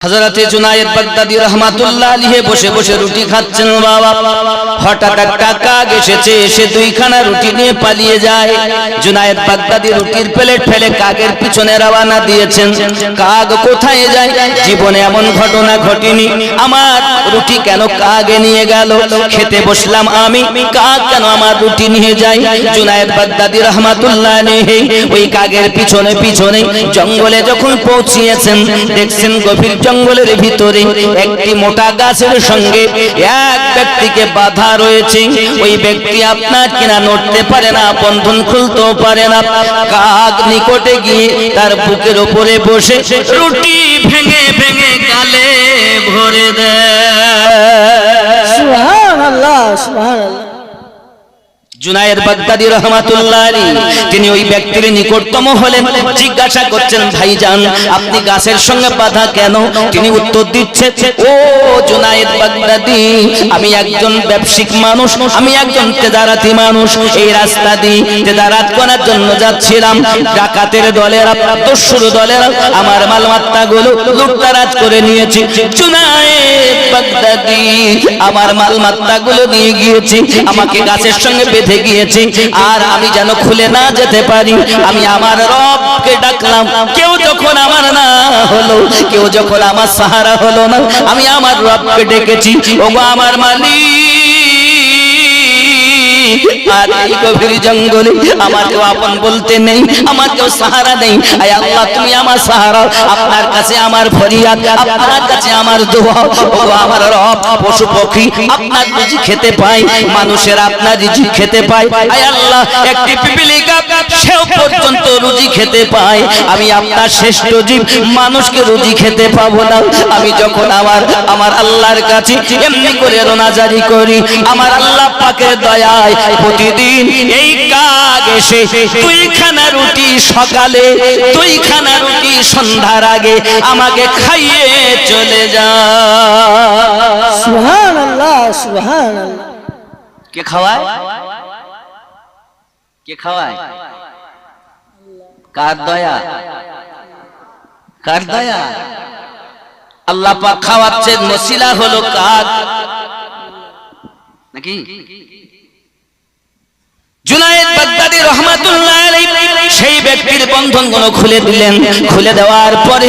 হযরতে জুনায়েদ বাগদাদি রহমাতুল্লাহ আলাইহি বসে বসে রুটি খাচ্ছেন বাবা। হঠাৎ একটা কাক এসেছে এসে দুইখানা রুটি নিয়ে পালিয়ে যায়। জুনায়েদ বাগদাদি রুটির প্লেট ফেলে কাকের পিছনে রওনা দিয়েছেন। কাক কোথায় যায়? জীবনে এমন ঘটনা ঘটেনি। আমার রুটি কেন কাকে নিয়ে গেল? খেতে বসলাম আমি। কাক কেন আমার রুটি নিয়ে যায়? জুনায়েদ বাগদাদি রহমাতুল্লাহ আলাইহি, ওই কাকের পিছনে পিছনে জঙ্গলে যখন পৌঁছিয়েছেন, দেখছেন গভীর জঙ্গলের ভিতরে একটি মোটা গাছের সঙ্গে এক ব্যক্তিকে বাধা রয়েছে। ওই ব্যক্তি আপনার কিনা নড়তে পারে না, বন্ধন খুলতেও পারে না। কাক নিকটে গিয়ে তার বুকের উপরে বসে রুটি ভেঙে ভেঙে গালে ভরে দেয়। জুনায়েদ বাগদাদি রহমাতুল্লাহ, তিনি ওই ব্যক্তির নিকটতম হলেন জিজ্ঞাসা করছেন, ভাইজান, আপনি গাছের সঙ্গে কেন? তিনি উত্তর দিচ্ছে ও জুনায়েদ বাগদাদি, আমি একজন ব্যবসায়িক মানুষ, আমি একজন তেজারাতি মানুষ। এই রাস্তা দিয়ে তেজারাত করার জন্য যাচ্ছিলাম। ডাকাতের দলেরা দস্যুর দলেরা, আমার মালমাত্তা গুলো লুটতারাজ করে নিয়েছে। জুনায়েদ বাগদাদি, আমার মালমাত্তা গুলো নিয়ে গিয়েছি। আমাকে গাছের সঙ্গে বেঁধে গিয়েছি, আর আমি যেন খুলে না যেতে পারি। আমি আমার রবকে ডাকলাম, কেউ যখন আমার না হলো, কেউ যখন আমার সাহারা হলো না, আমি আমার রবকে ডেকেছি। ওগো আমার মালিক আর আপন বলতে নেই আমার কেউ সাহারা নেই। আয় আমার সাহারা, আপনার কাছে আমার আপনার কাছে আমার আপনার রুজি খেতে পায়, মানুষের আপনার খেতে আল্লাহ, একটি রুজি খেতে আমি আপনার শ্রেষ্ঠ জীব, মানুষকে রুজি খেতে পাবো না। আমি যখন আমার আমার আল্লাহর কাছে এমনি করে রোনাজারি করি, আমার আল্লাহ পাকের দয়ায় প্রতিদিন। এই কাক এসে দুইখানা রুটি সকালে দুইখানা রুটি সন্ধ্যার আগে আমাকে খাইয়ে চলে যা। কে খাওয়ায়? কে খাওয়ায়? কার দয়া? কার দয়া? আল্লাহ পাক খাওয়াচ্ছেন মসিলা হলো কাক নাকি? সেই ব্যক্তির বন্ধনগুলো খুলে দিলেন। খুলে দেওয়ার পরে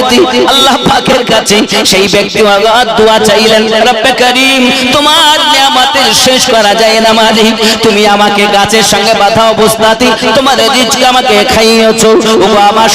আল্লাহ পাকের কাছে সেই ব্যক্তি দোয়া চাইলেন তোমার শেষ করা যায় না মালিক। তুমি আমাকে গাছের সঙ্গে বাঁধা অবস্থাতে তোমার রিজকে আমাকে ও আমার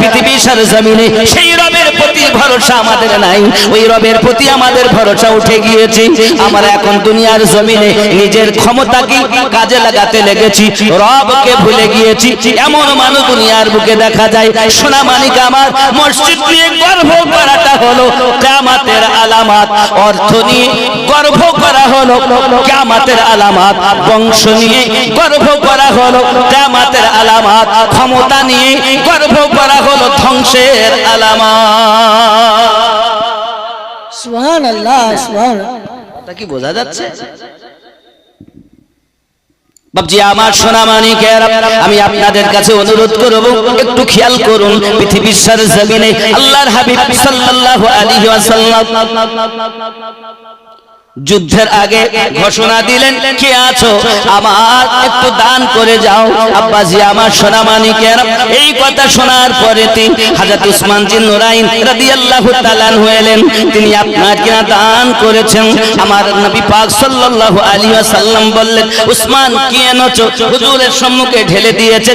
পৃথিবীর জমিনে সেই রবের প্রতি ভরসা আমাদের নাই। ওই রবের প্রতি আমাদের ভরসা উঠে গিয়েছে। আমরা এখন দুনিয়ার জমিনে নিজের ক্ষমতাকে কাজে লাগাতে লেগেছি রবকে ভুলে গিয়েছি। এমন মানুষ দুনিয়ার বুকে দেখা যায়। সোনা মানিক আমার মসজিদ নিয়ে গর্ব করাটা হলো কামাতের আলামাত। অর্থ নিয়ে গর্ব করা হলো কামাতের আলামাত। বংশ নিয়ে গর্ব করা হলো কামাতের আলামাত। ক্ষমতা নিয়ে গর্ব করা হলো ধ্বংসের আলামাত। সুবহানাল্লাহ সুবহানাল্লাহ। তা কি বোঝা যাচ্ছে? আমার সোনা মানিকের, আমি আপনাদের কাছে অনুরোধ করব, একটু খেয়াল করুন, পৃথিবীর সার জমিনে আল্লাহর হাবিব সাল্লাল্লাহু আলাইহি ওয়াসাল্লাম যুদ্ধের আগে ঘোষণা দিলেন, কে আছো? আমার একটু দান করে যাও। আব্বাজি, আমার সোনা মানিকের এই কথা শোনার পরে হাজরত উসমান জিন নুরাইন রাদিয়াল্লাহু তাআলা হলেন তিনি আপনার কিনা দান করেছেন। আমার নবী পাক সাল্লাল্লাহু আলাইহি ওয়াসাল্লাম বললেন, উসমান, কি এনেছো? হুজুরের সম্মুখে ঢেলে দিয়েছে।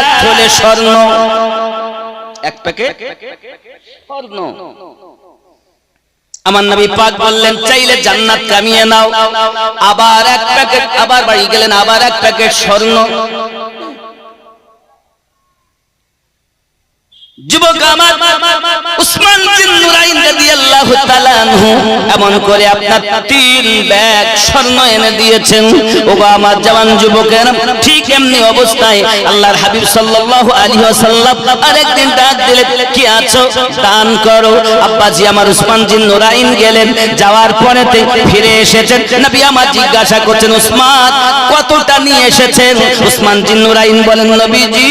এক থলে স্বর্ণ। এক প্যাকেট স্বর্ণ। আমার নবী পাক বললেন, চাইলে জান্নাত কামিয়ে নাও। আবার এক প্যাকেট, আবার বাড়ি গেলেন, আবার এক প্যাকেট স্বর্ণ। যুবক আমার, উসমান বিন নুরাইন রাদিয়াল্লাহু তাআলা আনহু, এমন করে আপনার তিন ব্যাগ, স্বর্ণ এনে দিয়েছেন। আমার জওয়ান যুবকেরা ঠিক এমনি অবস্থায় আল্লাহর হাবিব সাল্লাল্লাহু আলাইহি ওয়াসাল্লাম আরেকদিন ডাক কি আছো? দান করো। আব্বাজি আমার উসমান বিন নুরাইন গেলেন, যাওয়ার পরেতে ফিরে এসেছেন। নবী আমার জিজ্ঞাসা করছেন, উসমান, কতটা নিয়ে এসেছেন? উসমান বিন নুরাইন বলেন, নবীজি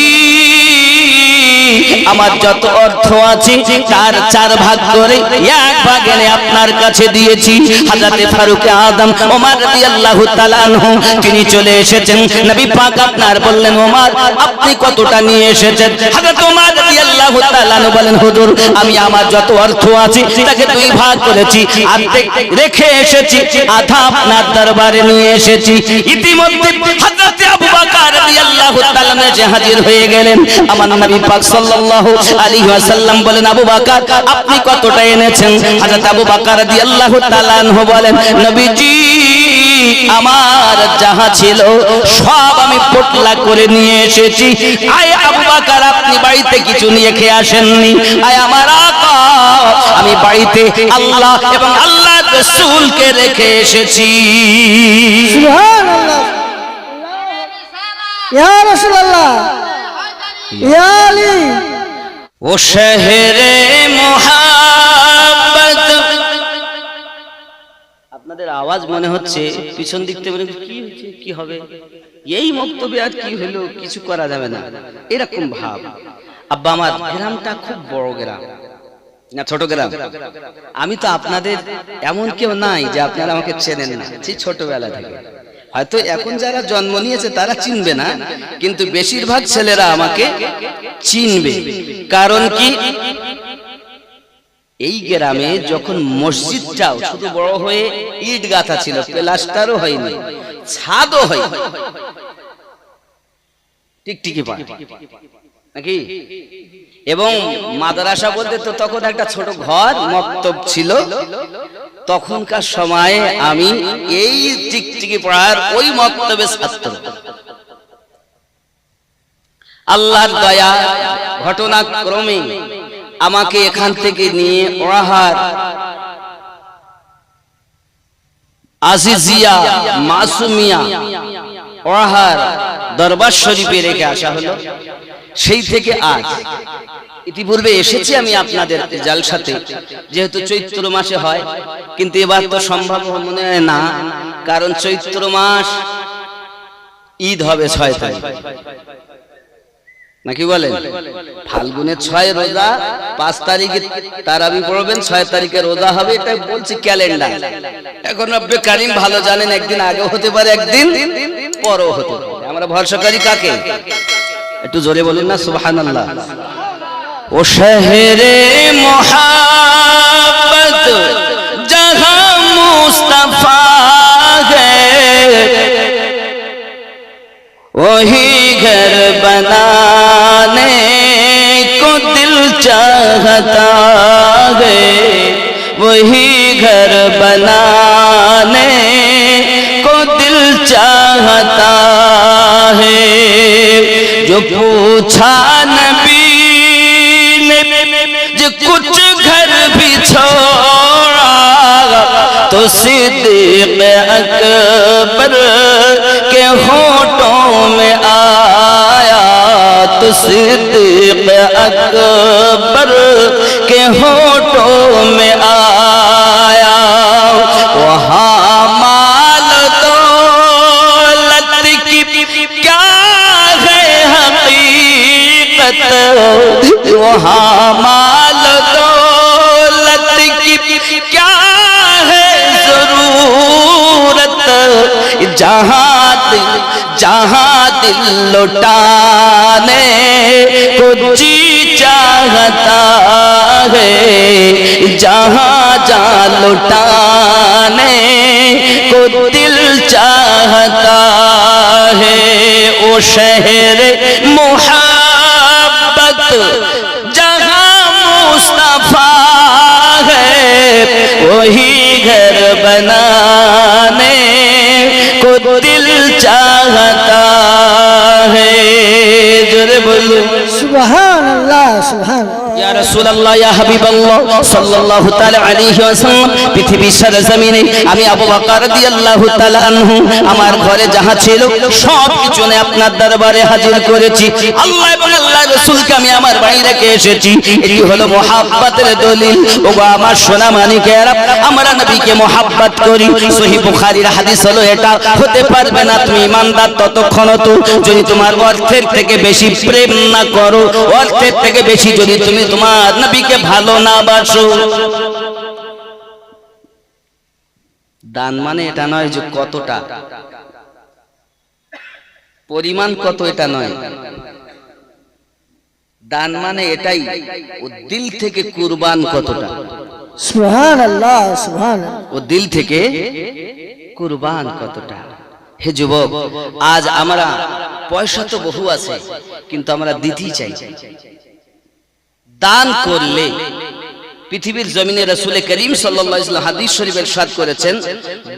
আমার যত অর্থ আছে, তার চার ভাগ করে এক ভাগ এনে আপনার কাছে দিয়েছি। হাজরাতে ফারুক আদম, ওমর রাদিয়াল্লাহু তাআলা আনহু, তিনি চলে এসেছেন। নবী পাক আপনার বললেন, ওমর, আপনি কতটা নিয়ে এসেছেন? হযরত ওমর রাদিয়াল্লাহু তাআলা বলেন, হুজুর, আমি আমার যত অর্থ আছে, তাকে দুই ভাগ করেছি। অর্ধেক রেখে এসেছি, আধা আপনার দরবারে নিয়ে এসেছি। ইতিমধ্যে হযরত আবু হাজির হয়ে গেলেন, আমার বলেন, আবু আপনি কতটা এনেছেন? বলেন, নবীজি, আমার যাহা ছিল সব আমি পোটলা করে নিয়ে এসেছি। আয় আবু আপনি বাড়িতে কিছু নিয়ে খেয়ে আসেননি। আয় আমার আকা আমি বাড়িতে আল্লাহ এবং আল্লাহ রাসূলকে রেখে এসেছি। ও শহরে মোহাম্মত আপনাদের আওয়াজ মনে হচ্ছে, পিছন দিক থেকে মনে কি হচ্ছে, কি হবে? এই বক্তব্যে আর কি হলো, কিছু করা যাবে না। এরকম ভাব। আব্বা আমার, গ্রামটা খুব বড় গ্রাম। না, ছোট গ্রাম। আমি তো আপনাদের এমন কেউ নাই যে আপনারা আমাকে চেনেন না। ছোটবেলা থেকে। হয়তো এখন যারা জন্ম নিয়েছে তারা চিনবে না কিন্তু বেশিরভাগ ছেলেরা আমাকে চিনবে। কারণ কি? এই গ্রামে যখন মসজিদটাও শুধু বড় হয়ে ইট গাথা ছিল প্লাস্টারও হয়নি ছাদও হয় টিকটিকি পা নাকি? এবং মাদ্রাসা বলতে তো তখন একটা ছোট ঘর মক্তব ছিল। তখনকার সময়ে আমি এই টিকটিকি পড়ার ওই মক্তবে ছাত্র আল্লাহর দয়া ঘটনাক্রমে আমাকে এখান থেকে নিয়ে ওরাহার। আজিজিয়া মাসুমিয়া ওরাহার দরবার শরীফে রেখে আসা হলো। সেই থেকে আজ। ইতিপূর্বে এসেছি আমি আপনাদের জালসাতে, যেহেতু চৈত্র মাসে হয়, কিন্তু এবার তো সম্ভব মনে হয় না, কারণ চৈত্র মাস ঈদ হবে ছয় তারিখ। নাকি বলেন? ফাল্গুনের ছয় রোজা, পাঁচ তারিখে তারাবি পড়বেন, ছয় তারিখে রোজা হবে, এটা বলছি ক্যালেন্ডার। এখন রব্বে কারিম ভালো জানেন, একদিন আগে হতে পারে, একদিন পরও হতে পারে। আমরা ভরসাকারী কাকে? একটু জোরে বলুন না সুবহান আল্লাহ ও শহরে মোহাম্মত জহা মুস্তফা वही घर बनाने को दिल चाहता है वही घर बनाने को दिल चाहता है جو پوچھا نبی نے جو کچھ گھر بھی چھوڑا تو صدیق اکبر کے ہونٹوں میں آیا تو صدیق اکبر کے ہونٹوں میں آیا وہاں مال دولت کی کیا ہے ضرورت؟ جہاں دل جہاں دل لٹانے کو جی چاہتا ہے، جہاں جہاں لٹانے کو دل چاہتا ہے او شہر محمد محبت جہاں مصطفیٰ ہے، وہی گھر بنانے کو دل چاہتا ہے۔ جرے بلو سبحان اللہ سبحان اللہ۔ আমার ঘরে যাহা ছিল, সব আপনার দরবারে হাজির করেছি। আল্লাহ এবং আমি আমার রেখে এসেছি। এটি হলো দলিল। ও আমার সোনা আমরা নবীকে করি। হাদিস হলো এটা। হতে পারবে না তুমি ইমানদার ততক্ষণ তো। যদি তোমার অর্থের থেকে বেশি প্রেম না করো, অর্থের থেকে বেশি যদি তুমি তোমার নবীকে ভালো না বাসো। দান মানে এটা নয় যে কতটা। পরিমাণ কত এটা নয়। দান মানে এটাই ও দিল থেকে কুরবান কতটা। সুবহান আল্লাহ সুবহান ও দিল থেকে কুরবান কতটা। হে যুবক আজ আমরা পয়সা তো বহু আছে কিন্তু আমরা দিতেই চাই। দান করলে পৃথিবীর জমিনে রসুল করিম সাল্লাহ হাদিস শরীফ সাদ করেছেন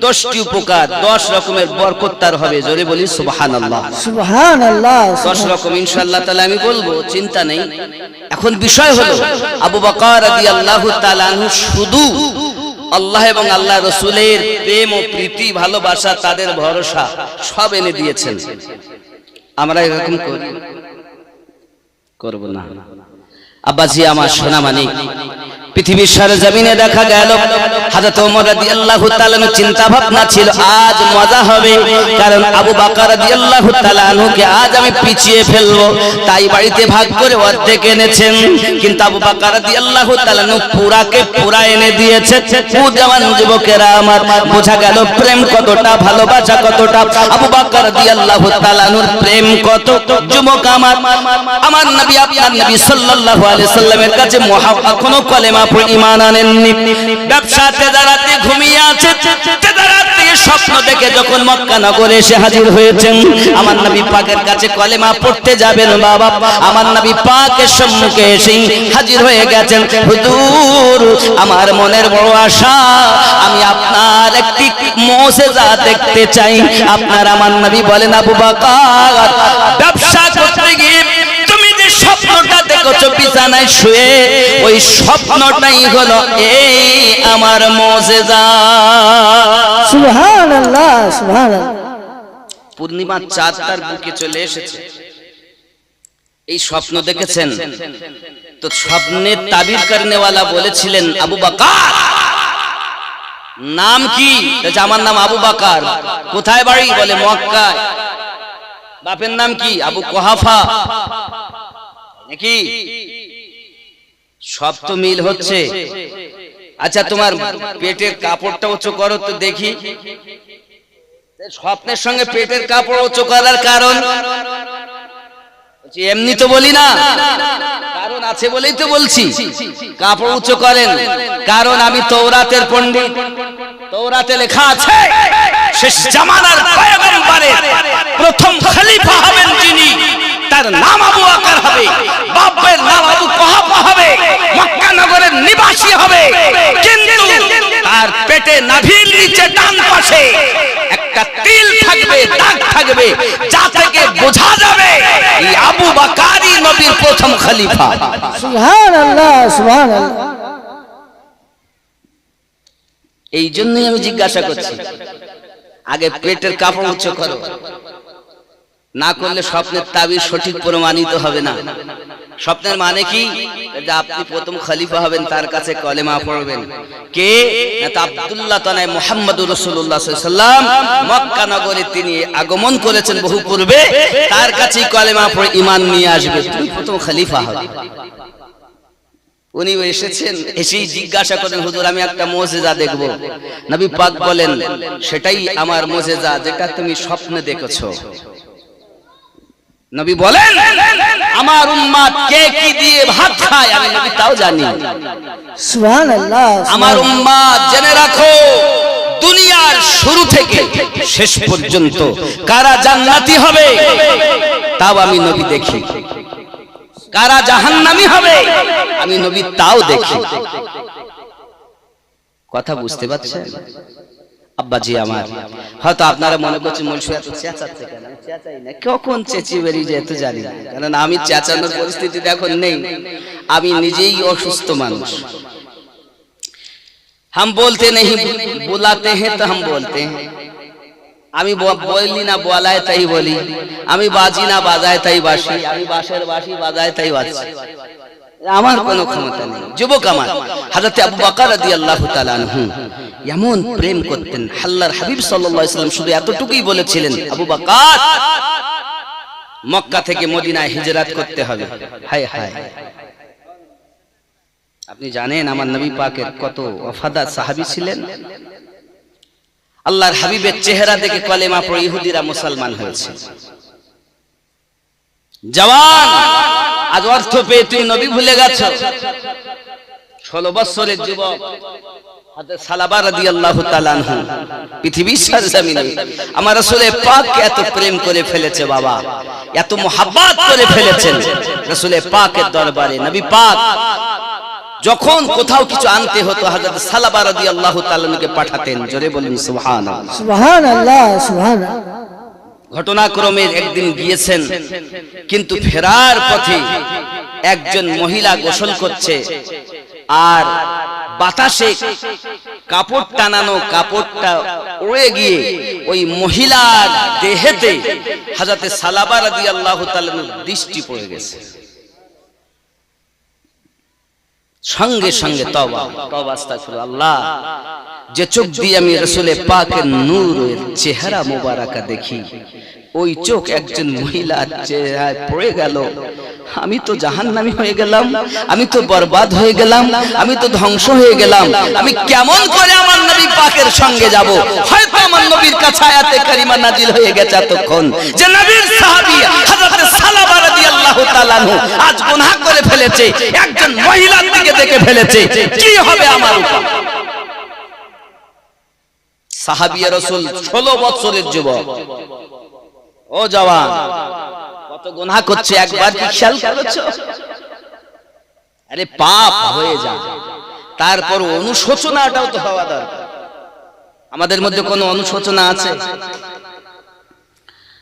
দশটি উপকার দশ রকমের বরকত তার হবে। জোরে বলি সুবাহান আল্লাহ সুবহান আল্লাহ দশ রকম ইনশাআল্লাহ তাহলে আমি বলব চিন্তা নেই। এখন বিষয় হলো আবু বকর রাদিয়াল্লাহু আল্লাহ আনহু শুধু আল্লাহ এবং আল্লাহ রসুলের প্রেম ও প্রীতি ভালোবাসা তাদের ভরসা সব এনে দিয়েছেন। আমরা এরকম করি করব না। আব্বাজি আমার সোনা মানিক পৃথিবীর সারা জমিনে দেখা গেল, হাজরত ওমর রাদিয়াল্লাহু তাআলা চিন্তা ভাবনা ছিল, আজ মজা হবে। কারণ আবু বকর রাদিয়াল্লাহু তাআলা আনহুকে আজ আমি পিছিয়ে ফেলব। তাই বাড়িতে ভাগ করে অর্ধেক এনেছেন। কিন্তু আবু বকর রাদিয়াল্লাহু তাআলা পুরাকে পুরা এনে দিয়েছে। জওয়ান যুবকেরা আমার, বোঝা গেল প্রেম কতটা, ভালোবাসা কতটা। আবু বকর রাদিয়াল্লাহু তাআলা আনহুর প্রেম কত। যুবক আমার আমার নবী, আপনার নবী সাল্লাল্লাহু আলাইহি সাল্লামের কাছে মহাব্বত কোনো কলেমা পড়ে ঈমান আনেননি? ব্যবসাতে দাঁড়াতে ঘুমিয়ে আছে স্বপ্ন দেখে যখন মক্কা নগরে এসে হাজির হয়েছেন, আমার পাকের কাছে কলেমা পড়তে যাবেন, বাবা। আমার পাকের সম্মুখে হাজির হয়ে গেছেন। আমার মনের বড় আশা, আমি আপনার একটি মোজেজা দেখতে চাই। আপনার আমার নবী বলেন, আবু ব্যবসা করতে গিয়ে দেখছ বিছানায় শুয়ে ওই স্বপ্নটাই হলো এই আমার মোজেজা সুবহান আল্লাহ সুবহান পূর্ণিমার চাঁদ তার বুকে চলে এসেছে। এই স্বপ্ন দেখেছেন? তো স্বপ্নের তাবির করনেওয়ালা বলেছিলেন আবু বাকার। নাম কি? আমার নাম আবু বাকার। কোথায় বাড়ি? বলে মক্কায়। বাপের নাম কি? আবু কোহাফা। নাকি? সব তো মিল হচ্ছে। আচ্ছা তোমার পেটের কাপড়টা উঁচু করো তো দেখি। স্বপ্নের সঙ্গে পেটের কাপড় উঁচু করার কারণ? এমনি তো বলি না। কারণ আছে বলেই তো বলছি। কাপড় উঁচু করেন। কারণ আমি তৌরাতের পণ্ডিত। তৌরাতে লেখা আছে শেষ জামানার প্রথম খলিফা হবেন যিনি। তার নাম আবু আকার হবে। বাপের নাম আবু কুহাফা হবে। মক্কা নগরের নিবাসী হবে। কিন্তু তার পেটে নাভির নিচে ডান পাশে একটা তিল থাকবে দাগ থাকবে যা থেকে বোঝা যাবে এই আবু বাকারি নবীর প্রথম খলিফা। সুবহান আল্লাহ সুবহান আল্লাহ এই জন্যই আমি জিজ্ঞাসা করছি আগে পেটের কাপড় উচ্চ করো। না করলে স্বপ্নের তাবির সঠিক প্রমাণিত হবে না। স্বপ্নের মানে কি? যে আপনি প্রথম খলিফা হবেন তার কাছে কলেমা পড়বেন। কে? আব্দুল্লাহ তানায় সাল্লাল্লাহু আলাইহি সাল্লাম মক্কা নগরে তিনি আগমন করেছেন বহু পূর্বে। তার কাছেই কলেমা পড়ে ঈমান নিয়ে আসবে। তুমি প্রথম খলিফা হবে। উনি এসেছেন এসেই জিজ্ঞাসা করেন হুজুর আমি একটা মোজেজা দেখব। নবী পাক বলেন সেটাই আমার মোজেজা যেটা তুমি স্বপ্নে দেখেছ। নবী বলেন আমার উম্মাদ কে কি দিয়ে ভাত খায় আমি নবী তাও জানি। সুবহান আল্লাহ আমার উম্মাদ জেনে রাখো দুনিয়ার শুরু থেকে শেষ পর্যন্ত কারা জান্নাতি হবে তাও আমি নবী দেখি। কারা জাহান্নামি হবে আমি নবী তাও দেখি। কথা বুঝতে পারছেন? আব্বাজি আমার। হয়তো আপনারা মনে করছেন মনসু এত চেঁচাচ্ছে কেন? চেঁচাই না। কখন চেঁচিয়ে বেরিয়ে যেতে জানি না। কারণ আমি চেঁচানোর পরিস্থিতি এখন নেই। আমি নিজেই অসুস্থ মানুষ। হাম বলতে নেই বোলাতে হ্যাঁ তো হাম বলতে। আমি বলি না বলায় তাই বলি। আমি বাজি না বাজায় তাই বাসি আমি বাসের বাসি বাজায় তাই বাজি আমার কোনো ক্ষমতা নেই। যুবক আমার। হযরত আবু বকর রাদিয়াল্লাহু তাআলা আনহু। এমন প্রেম করতেন আল্লাহর হাবিব সাল্লাল্লাহু আলাইহি সাল্লাম শুধু এতটুকুই বলেছিলেন আবু বকর মক্কা থেকে মদিনায় হিজরত করতে হবে। হায় হায়। আপনি জানেন আমার নবী পাকের কত ওয়াফাদার সাহাবী ছিলেন? আল্লাহর হাবিবের চেহারা দেখে কলেমা পড়ে ইহুদিরা মুসলমান হয়েছে। জওয়ান, আজ অর্থ পেয়ে তুই নবী ভুলে গেছ। ষোলো বৎসরের যুবক প্রেম করে ফেলেছে বাবা, এত মোহাব্বত করে ফেলেছেন। দরবারে নবী পাক, যখন কোথাও কিছু আনতে হতো হযরত সালাবা রাদিয়াল্লাহু পাঠাতেন। জোরে বলুন সুবহানাল্লাহ। ঘটনাক্রমে একদিন গিয়েছেন, কিন্তু ফেরার পথে একজন মহিলা গোসল করছে আর বাতাসে কাপড় টানানো কাপড়টা উড়ে গিয়ে ওই মহিলার দেহেতে হাজাতে সালাবা রাদিয়াল্লাহু তাআলার দৃষ্টি পড়ে গেছে। সঙ্গে সঙ্গে তবা তবা আস্তাগফিরুল্লাহ। আল্লাহ যে চোখ দিয়ে আমি রসুলে পাকের নূরের চেহারা মোবারকা দেখি। ওই চোখ একজন মহিলার চেহারায় পড়ে গেল। আমি তো জাহান্নামী হয়ে গেলাম। আমি তো বরবাদ হয়ে গেলাম। আমি তো ধ্বংস হয়ে গেলাম। আমি কেমন করে আমার নবী পাকের সঙ্গে যাব? হয়তো আমার নবীর কাছে আয়াতে কারিমা নাজিল হয়ে গেছে এতক্ষণ। যে নবীর সাহাবী হযরত সালাবা রাদিয়াল্লাহু তাআলা আজ গুনাহ করে ফেলেছে। একজন মহিলার দিকে দেখে ফেলেছে। কি হবে আমার উপর? সাহাবিয়া রসুল ষোলো বছরের যুবক। ও জওয়ান, কত গুনাহ করছে, একবার কি খেয়াল করেছ? আরে পাপ হয়ে যায়। তারপর অনুশোচনাটাও তো হওয়া দরকার। আমাদের মধ্যে কোনো অনুশোচনা আছে?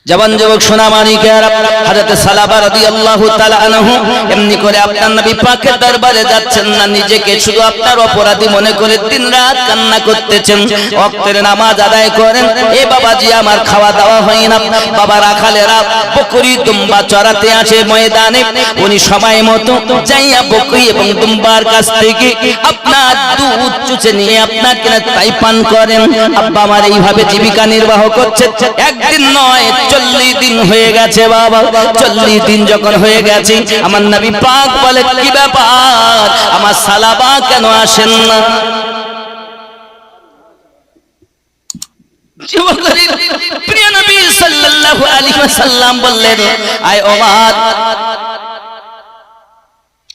জবান যুবক সোনা মানিকের হযরত সালাবা রাদিয়াল্লাহু তাআলা আনহু, এমনি করে আপনার নবী পাকের দরবারে যাচ্ছেন না, নিজেকে শুধু আপনার অপরাধী মনে করে দিনরাত কান্না করতেছেন ওয়াক্তের নামাজ আদায় করেন, এ বাবাজি আমার খাওয়া দাওয়া হয় না, বাবা রাখালেরা বকরি দুম্বা চড়াতে আসে ময়দানে, উনি সময় মতো যাইয়া বকরি এবং দুম্বার কাছ থেকে আপনার দুধ চুচে নিয়ে আপনার কিনা তাই পান করেন, আব্বা আমার এইভাবে জীবিকা নির্বাহ করছে, একদিন নয় চল্লিশ দিন হয়ে গেছে বাবা, চল্লিশ দিন যখন হয়ে গেছে, আমার নবী পাক বলে, কি ব্যাপার? আমার সালাবা কেন আসেন না?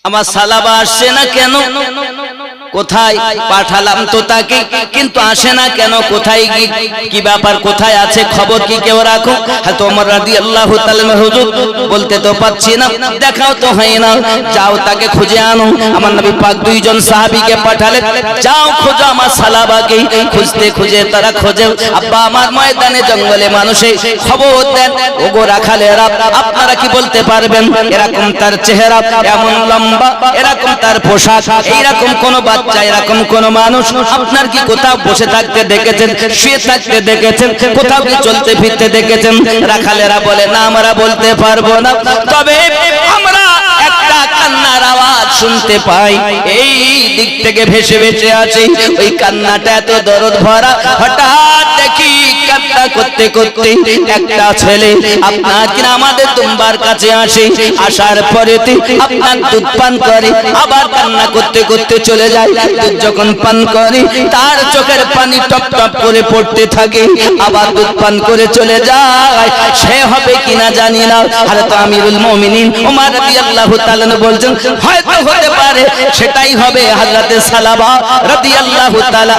আমার সালাবা আসছে না কেন? কোথায় পাঠালাম তো তাকে? কিন্তু আসে না কেন? কোথায় কি ব্যাপার? কোথায় আছে? খবর কি কেউ রাখো হয়তো রাদিয়াল্লাহু তাআলা হুজুর বলতে তো পাচ্ছি না। দেখাও তো হয় না। যাও তাকে খুঁজে আনো। আমার নবী পাক দুইজন সাহাবীকে যাও খোঁজো আমার সালাবাকে। খুঁজতে খুঁজে তারা খোঁজে। আব্বা আমার ময়দানে জঙ্গলে মানুষে খবর দেন। ওগো রাখালেরা আপনারা কি বলতে পারবেন? এরকম তার চেহারা এমন লম্বা, এরকম তার পোশাক, এইরকম কোন বাচ্চা এরকম কোন মানুষ আপনার কি কোথাও বসে থাকতে দেখেছেন, শুয়ে থাকতে দেখেছেন, কোথাও কি চলতে ফিরতে দেখেছেন? রাখালেরা বলে, না, আমরা বলতে পারব না। তবে আমরা একটা কান্নার আওয়াজ শুনতে পাই। এই দিক থেকে ভেসে ভেসে আছে। ওই কান্নাটা এত দরদ ভরা। হঠাৎ দেখি কান্না করতে করতে একটা ছেলে আপনার কিনা আমাদের তুম্বার কাছে আসে। আসার পরে আপনার দুধ পান করে। আবার কান্না করতে করতে চলে যায়। দুধ যখন পান করে, তার চোখের পানি টপ টপ করে পড়তে থাকে। আবার দুধ পান করে চলে যায়। সে হবে কিনা জানি না। আর তো আমিরুল মুমিনিন ওমর রাদিয়াল্লাহু তাআলা বলছেন, হয়তো হতে পারে, সেটাই হবে হযরতে সালাবা রাদিয়াল্লাহু তাআলা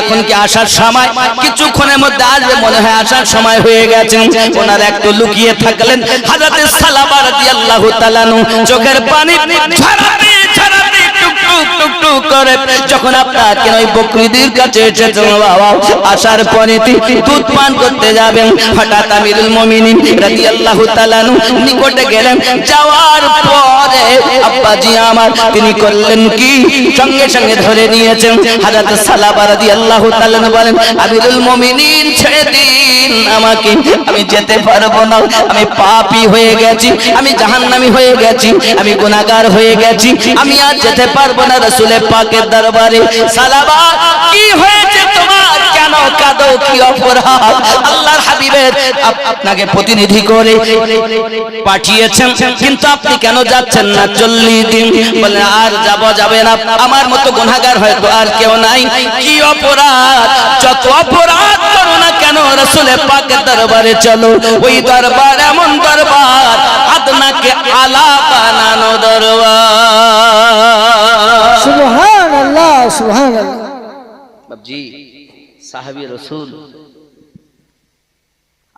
এখন কি আসার সময়? কিছুক্ষণের মধ্যে আসবে, মনে হয় আসার সময় হয়ে গেছে। লুকিয়ে থাকলেন হযরতে সালাবা রাদিয়াল্লাহু তাআলা আনহু। চোখের পানি টুক টুক টুক করে। যখন আপনাকে ওই কাছে বাবা, আসার পরে দুধ পান করতে যাবেন। হঠাৎ আমিরুল রাদিয়াল্লাহু তাআলা নিকটে গেলেন। যাওয়ার পরে আব্বাজি আমার, তিনি করলেন কি? সঙ্গে সঙ্গে ধরে নিয়েছেন। রাদিয়াল্লাহু তাআলা বলেন, আমিরুল ছেড়ে দিন আমাকে। আমি যেতে পারব না। আমি পাপী হয়ে গেছি। আমি জাহান্নামী হয়ে গেছি। আমি গুনাহগার হয়ে গেছি। আমি আর যেতে পারব না, রাসূলের পাকের দরবারে সালাবা কি হয়েছে তোমার? কেন কাঁদো? কি অপরাধ? আল্লাহর হাবিবের আপনাকে প্রতিনিধি করে পাঠিয়েছেন, কিন্তু আপনি কেন যাচ্ছেন না? চল্লিশ দিন বলে, আর যাব যাবে না। আমার মতো গুনাহগার হয়তো আর কেউ নাই। কি অপরাধ? যত অপরাধ করো না কেন, রসুলের পাকের দরবারে চলো। ওই দরবার এমন দরবার, আদনাকে আলা বানানো দরবার। সুবহান আল্লাহ সুবহান আল্লাহ বাবজি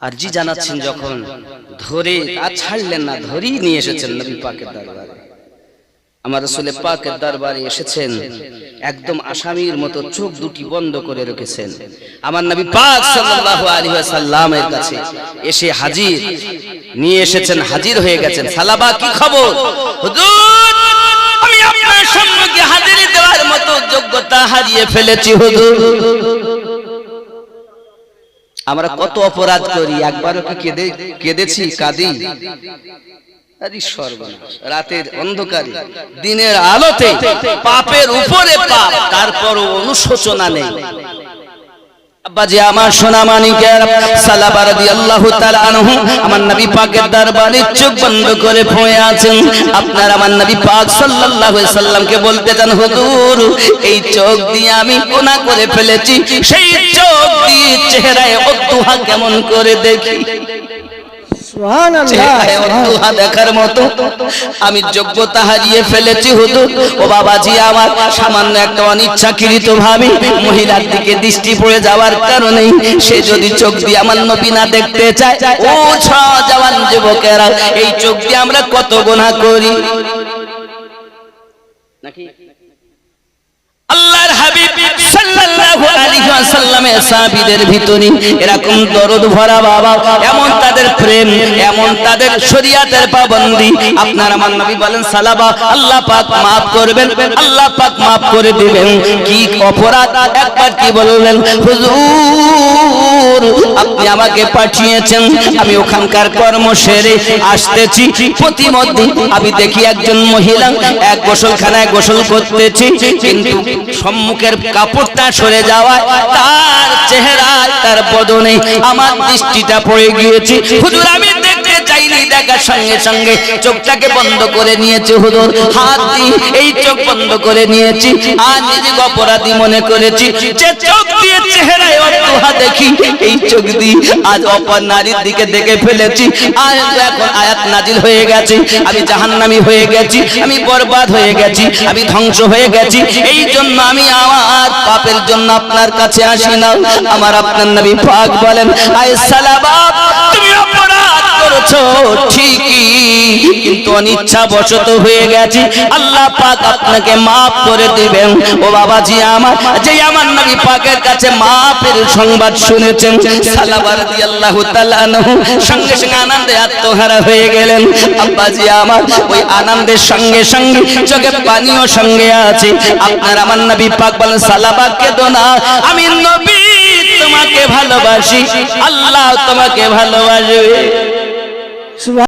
আরজি জানাচ্ছেন যখন, ধরে আর ছাড়লেন না, ধরেই নিয়ে এসেছেন নবী পাকের দরবারে। আমার পাকের দরবারে এসেছেন, একদম আসামির মতো চোখ দুটি বন্ধ করে রেখেছেন। আমার নবী পাক সাল্লাল্লাহু আলাইহি কাছে এসে হাজির, নিয়ে এসেছেন, হাজির হয়ে গেছেন। সালাবা, কি খবর? হুজুর যোগ্যতা হারিয়ে ফেলেছি, হুজুর। আমরা কত অপরাধ করি, একবারও কি কেঁদে, কেঁদেছি, কাঁদি? রাতের অন্ধকারে, দিনের আলোতে, পাপের উপরে পাপ অনুশোচনা নেই। আব্বাজি আমার সোনা মানিকের সালাবা রাদিয়াল্লাহু তাআলা আমার নবী পাকের দরবারে চোখ বন্ধ করে পড়ে আছেন। আপনার আমার নবী পাক সাল্লাল্লাহু আলাইহি সাল্লামকে বলতে চান, হুজুর, এই চোখ দিয়ে আমি গুনাহ করে ফেলেছি। সেই চোখ দিয়ে চেহারায় অদ্দুহা কেমন করে দেখি? দেখার মতো আমি যোগ্যতা হারিয়ে ফেলেছি হুজুর। ও বাবাজি আমার সামান্য একটা অনিচ্ছাকৃত ভাবে মহিলার দিকে দৃষ্টি পড়ে যাওয়ার কারণে সে যদি চোখ দিয়ে আমার নবী না দেখতে চায় ও ছ জওয়ান যুবকেরা এই চোখ দিয়ে আমরা কত গোনা করি? নাকি? আল্লাহর হাবিব আপনি আমাকে পাঠিয়েছেন, আমি ওখানকার কর্ম সেরে আসতেছি, প্রতিমধ্যে আমি দেখি একজন মহিলা, এক গোসলখানায় গোসল করতেছি, কিন্তু সম্মুখের কাপড়টা সরে যাওয়ায় তার চেহারায় তার বদনে আমার দৃষ্টিটা পড়ে গিয়েছে। হুজুর আমি দেখতে চাইনি দেখার সঙ্গে সঙ্গে। চোখটাকে বন্ধ করে নিয়েছে হুজুর। হাত দিয়ে এই চোখ বন্ধ করে নিয়েছি। আর নিজেকে অপরাধী মনে করেছি। যে চোখ দিয়ে চেহারায় অপরাধ দেখি, এই চোখ দিয়ে আজ অপর নারীর দিকে দেখে ফেলেছি। আর এখন আয়াত নাজিল হয়ে গেছে। আমি জাহান্নামী হয়ে গেছি, আমি বরবাদ হয়ে গেছি, আমি ধ্বংস হয়ে গেছি। এই জন্য আমি আমার পাপের জন্য আপনার কাছে আসি না। আমার আপনার নবী পাক বলেন, আয় সালাবা করেছ? ঠিকই, কিন্তু অনিচ্ছা বশত হয়ে আল্লাহ পাক আপনাকে করে দিবেন। ও বাবাজি আমার, যে আমার পাকের কাছে সংবাদ শুনেছেন সঙ্গে সঙ্গে আনন্দে আত্মহারা হয়ে গেলেন। আব্বাজি আমার, ওই আনন্দের সঙ্গে সঙ্গে, চোখে পানিও সঙ্গে আছে। আপনার আমার পাক বলেন সালাবাকে দোনা আমি নবী তোমাকে ভালোবাসি, আল্লাহ তোমাকে ভালোবাসবে। সুবহান